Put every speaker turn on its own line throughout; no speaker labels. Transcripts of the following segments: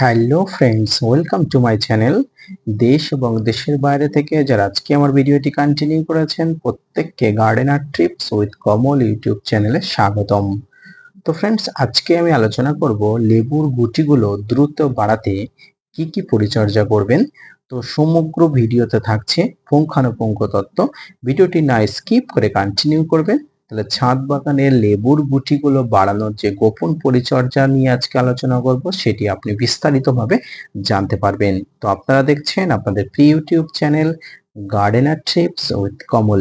Hello friends welcome to my channel দেশ এবং দেশের বাইরে থেকে যারা আজকে আমার ভিডিওটি কন্টিনিউ করেছেন, প্রত্যেককে gardener trips with Kamal YouTube চ্যানেলে স্বাগতম। তো ফ্রেন্ডস আজকে আমি আলোচনা করব লেবুর গুটিগুলো দ্রুত বাড়াতে কি কি পরিচর্যা করবেন। তো সমগ্র ভিডিওতে থাকছে পুঙ্খানুপুঙ্খ তত্ত্ব ভিডিওটি না স্কিপ করে কন্টিনিউ করবেন। তাহলে ছাদ বাগানের লেবুর গুটিগুলো বাড়ানোর যে গোপন পরিচর্যা নিয়ে আজকে আলোচনা করব, সেটি আপনি বিস্তারিতভাবে জানতে পারবেন। তো আপনারা দেখছেন আপনাদের pre YouTube channel gardener trips with Kamal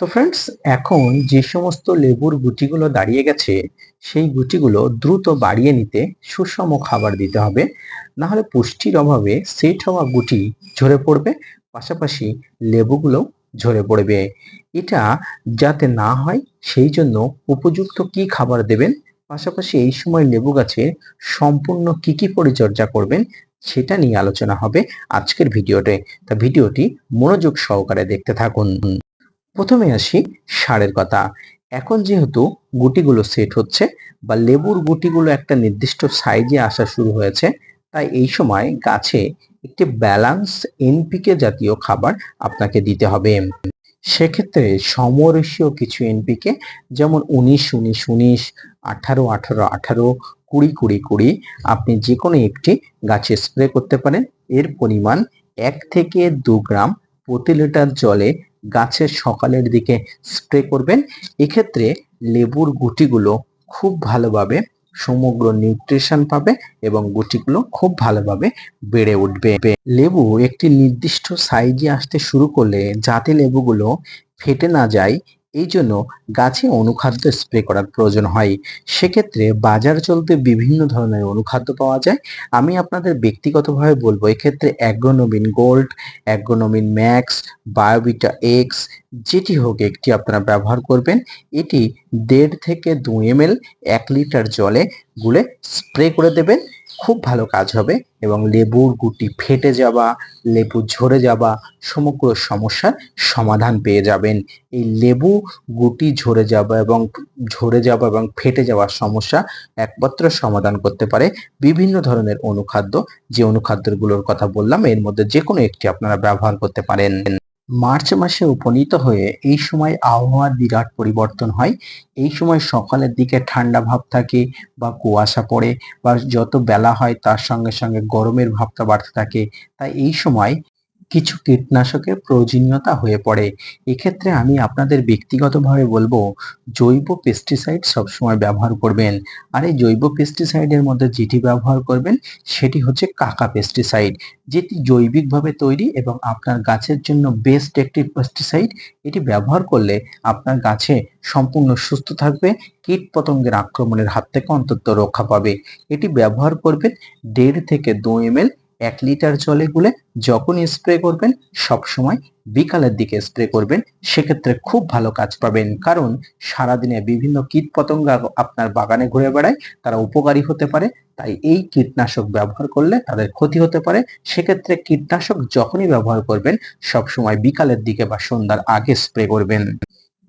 তো ফ্রেন্ডস এখন যে সমস্ত লেবুর গুটিগুলো দাঁড়িয়ে গেছে, সেই গুটিগুলো দ্রুত বাড়িয়ে নিতে সুষম খাবার দিতে হবে। না হলে পুষ্টির অভাবে সেট হওয়া গুটি ঝরে পড়বে। পাশাপাশি লেবুগুলো ঝরে পড়বে। এটা যাতে না হয়, সেই জন্য উপযুক্ত কি খাবার দেবেন? পাশাপাশি এই সময় লেবু গাছে সম্পূর্ণ কি কি পরিচর্যা করবেন, সেটা নিয়ে আলোচনা হবে আজকের ভিডিওতে। তা ভিডিওটি মনোযোগ সহকারে দেখতে থাকুন। প্রথমে আসি সারের কথা। এখন যেহেতু গুটিগুলো সেট হচ্ছে বা লেবুর গুটিগুলো একটা নির্দিষ্ট সাইজে আসা শুরু হয়েছে তাই এই সময় গাছে একটি ব্যালান্স এনপিকে জাতীয় খাবার আপনাকে দিতে হবে। সেক্ষেত্রে সমরেশীয় কিছু এনপিকে যেমন উনিশ উনিশ উনিশ, আঠারো আঠারো আঠারো, কুড়ি কুড়ি কুড়ি, আপনি যে কোনো একটি গাছে স্প্রে করতে পারেন। এর পরিমাণ এক থেকে দু গ্রাম প্রতি লিটার জলে গাছের সকালের দিকে স্প্রে করবেন। এক্ষেত্রে লেবুর গুটিগুলো খুব ভালোভাবে সমগ্র নিউট্রিশন পাবে এবং গুটিগুলো খুব ভালোভাবে বেড়ে উঠবে। লেবু একটি নির্দিষ্ট সাইজে আসতে শুরু করলে যাতে লেবুগুলো ফেটে না যায় এই জন্য গাছে অনুখাদ্য স্প্রে করার প্রয়োজন হয়। সেক্ষেত্রে বাজার চলতে বিভিন্ন ধরনের অনুখাদ্য পাওয়া যায়। আমি আপনাদের ব্যক্তিগতভাবে বলব, এক্ষেত্রে Agronomin Gold, Agronomin Max Biovita X, যেটি হোক একটি আপনারা ব্যবহার করবেন। এটি দেড় থেকে দু এম এক লিটার জলে গুলে স্প্রে করে দেবেন। খুব ভালো কাজ হবে এবং লেবুর গুটি ফেটে যাওয়া, লেবু ঝরে যাওয়া সমগ্র সমস্যার সমাধান পেয়ে যাবেন। এই লেবু গুটি ঝরে যাওয়া এবং ঝরে যাওয়া এবং ফেটে যাওয়ার সমস্যা একমাত্র সমাধান করতে পারে বিভিন্ন ধরনের অনুখাদ্য। যে অনুখাদ্যগুলোর কথা বললাম, এর মধ্যে যে কোনো একটি আপনারা ব্যবহার করতে পারেন। মার্চ মাসে উপনীত হয়ে এই সময় আবহাওয়ার বিরাট পরিবর্তন হয়। এই সময় সকালের দিকে ঠান্ডা ভাব থাকে বা কুয়াশা পড়ে বা যত বেলা হয় তার সঙ্গে সঙ্গে গরমের ভাবটা বাড়তে থাকে। তাই এই সময় কিছু কীটনাশকের প্রয়োজনীয়তা হয়ে পড়ে। এক্ষেত্রে আমি আপনাদের ব্যক্তিগতভাবে বলব, জৈব পেস্টিসাইড সবসময় ব্যবহার করবেন। আর এই জৈব পেস্টিসাইডের মধ্যে যেটি ব্যবহার করবেন, সেটি হচ্ছে কাকা পেস্টিসাইড যেটি জৈবিকভাবে তৈরি এবং আপনার গাছের জন্য বেস্ট একটি পেস্টিসাইড এটি ব্যবহার করলে আপনার গাছে সম্পূর্ণ সুস্থ থাকবে কীট পতঙ্গের আক্রমণের হাত থেকে অন্তত রক্ষা পাবে। এটি ব্যবহার করবেন দেড় থেকে দু এম এক লিটার জলে গুলে যখনই স্প্রে করবেন সব সময় বিকালের দিকে স্প্রে করবেন, সেক্ষেত্রে খুব ভালো কাজ পাবেন। কারণ সারাদিনে বিভিন্ন কীট পতঙ্গ আপনার বাগানে ঘুরে বেড়ায়, তারা উপকারী হতে পারে, তাই এই কীটনাশক ব্যবহার করলে তাদের ক্ষতি হতে পারে। সেক্ষেত্রে কীটনাশক যখনই ব্যবহার করবেন সব সময় বিকালের দিকে বা সন্ধ্যার আগে স্প্রে করবেন।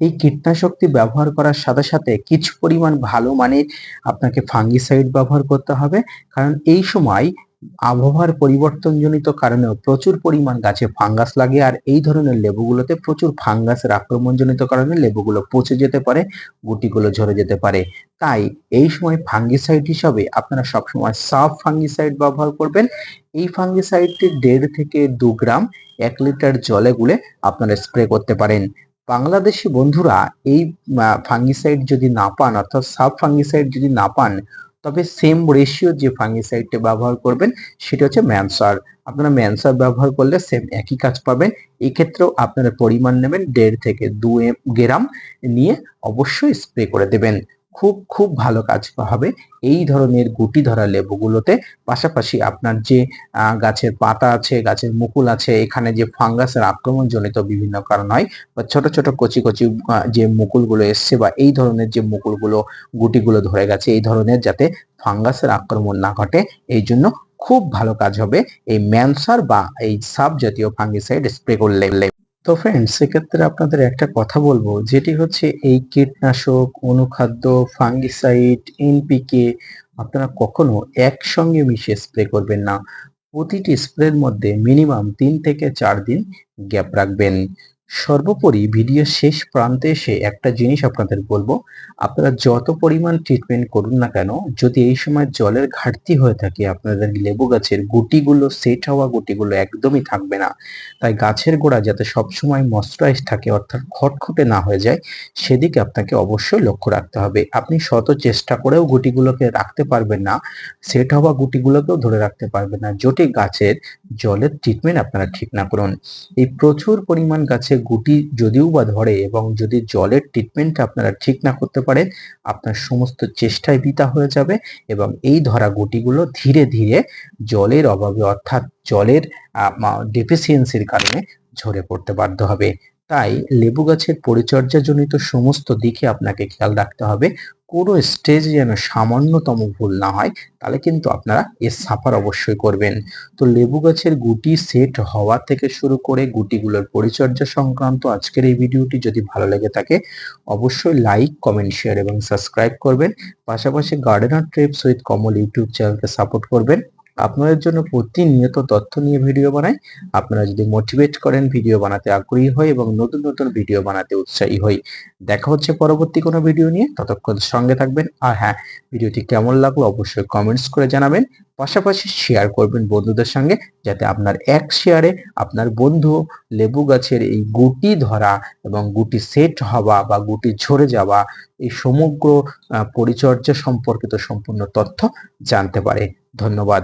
এই কীটনাশকটি ব্যবহার করার সাথে সাথে কিছু পরিমাণ ভালো মানের আপনাকে ফাঙ্গিসাইড ব্যবহার করতে হবে। কারণ এই সময় আবহাওয়ার পরিবর্তনজনিত কারণেও প্রচুর পরিমাণ গাছে ফাঙ্গাস লাগে, আর এই ধরনের লেবুগুলোতে প্রচুর ফাঙ্গাসের আক্রমণজনিত কারণে লেবুগুলো পচে যেতে পারে, গুটিগুলো ঝরে যেতে পারে। তাই এই সময় ফাঙ্গিসাইড হিসাবে আপনারা সবসময় সাফ ফাঙ্গিসাইড ব্যবহার করবেন। এই ফাঙ্গিসাইডটি দেড় থেকে দু গ্রাম এক লিটার জলে গুলে আপনারা স্প্রে করতে পারেন। বাংলাদেশি বন্ধুরা এই ফাঙ্গিসাইড যদি না পান, অর্থাৎ সাব ফাঙ্গিসাইড যদি না পান তবে সেম রেশিও যে ফাঙ্গিসাইডটা ব্যবহার করবেন, সেটা হচ্ছে ম্যানসার আপনারা ম্যানসার ব্যবহার করলে সেম একই কাজ পাবেন। এক্ষেত্রেও আপনারা পরিমাণ নেবেন দেড় থেকে দু গ্রাম নিয়ে অবশ্যই স্প্রে করে দেবেন। খুব খুব ভালো কাজ হবে। এই ধরনের গুটি ধরা লেবুগুলোতে পাশাপাশি আপনার যে গাছের পাতা আছে, গাছের মুকুল আছে, এখানে যে ফাঙ্গাসের আক্রমণ জনিত বিভিন্ন কারণ হয়, বা ছোট ছোট, কচি কচি যে মুকুলগুলো এসছে বা এই ধরনের যে মুকুলগুলো, গুটিগুলো ধরে গেছে, এই ধরনের যাতে ফাঙ্গাসের আক্রমণ না ঘটে, এই জন্য খুব ভালো কাজ হবে। এই ম্যানসার বা এই সাব জাতীয় ফাঙ্গিসাইড স্প্রে করলে তো ফ্রেন্ডস সেক্ষেত্রে আপনাদের একটা কথা বলব, যেটি হচ্ছে এই কীটনাশক, অনুখাদ্য ফাঙ্গিসাইড এনপিকে আপনারা কখনো একসঙ্গে মিশিয়ে স্প্রে করবেন না। প্রতিটি স্প্রের মধ্যে মিনিমাম তিন থেকে চার দিন গ্যাপ রাখবেন। সর্বোপরি ভিডিও শেষ প্রান্তে এসে একটা জিনিস আপনাদের বলব। আপনারা যত পরিমাণ ট্রিটমেন্ট করুন না কেন, যদি এই সময় জলের ঘাটতি হয়ে থাকে, আপনাদের লেবু গাছের গুটিগুলো, সেট হওয়া গুটিগুলো একদমই থাকবে না। তাই গাছের গোড়া যাতে সবসময় ময়শ্চারাইজ থাকে, অর্থাৎ খটখটে না হয়ে যায়, সেদিকে আপনাকে অবশ্যই লক্ষ্য রাখতে হবে। আপনি শত চেষ্টা করেও গুটিগুলোকে রাখতে পারবেন না, সেট হওয়া গুটিগুলোকেও ধরে রাখতে পারবেন না। যদি গাছের জলের ট্রিটমেন্ট আপনারা ঠিক না করুন। এই প্রচুর পরিমাণ গাছে গুটি যদিও বা ধরে এবং যদি জলের ট্রিটমেন্ট আপনারা ঠিক না করতে পারেন, আপনার সমস্ত চেষ্টায় বৃথা হয়ে যাবে এবং এই ধরা গুটিগুলো ধীরে ধীরে জলের অভাবে অর্থাৎ জলের ডেফিসিয়েন্সির কারণে ঝরে পড়তে বাধ্য হবে। তাই লেবু গাছের পরিচর্যাজনিত সমস্ত দিকে আপনাকে খেয়াল রাখতে হবে। কোনো স্টেজে যেন সামান্যতম ভুল না হয়, তাহলে কিন্তু আপনারা এর সাফার অবশ্যই করবেন। তো লেবু গাছের গুটি সেট হওয়া থেকে শুরু করে গুটিগুলোর পরিচর্যা সংক্রান্ত আজকের এই ভিডিওটি যদি ভালো লেগে থাকে, অবশ্যই লাইক কমেন্ট শেয়ার এবং সাবস্ক্রাইব করবেন। পাশাপাশি gardener trips with Kamal YouTube চ্যানেলকে সাপোর্ট করবেন। আপনাদের জন্য প্রতিনিয়ত তথ্য নিয়ে ভিডিও বানাই। আপনারা যদি মোটিভেট করেন, ভিডিও বানাতে আগ্রহী হই এবং নতুন নতুন ভিডিও বানাতে উৎসাহী হই। দেখা হচ্ছে পরবর্তী কোনো ভিডিও নিয়ে। ততক্ষণ সঙ্গে থাকবেন। আর হ্যাঁ ভিডিওটি কেমন লাগল অবশ্যই কমেন্টস করে জানাবেন। পাশাপাশি শেয়ার করবেন বন্ধুদের সঙ্গে যাতে আপনার এক শেয়ারে আপনার বন্ধু লেবু গাছের এই গুটি ধরা এবং গুটি সেট হওয়া বা গুটি ঝরে যাওয়া এই সমগ্র পরিচর্যা সম্পর্কিত সম্পূর্ণ তথ্য জানতে পারে। ধন্যবাদ।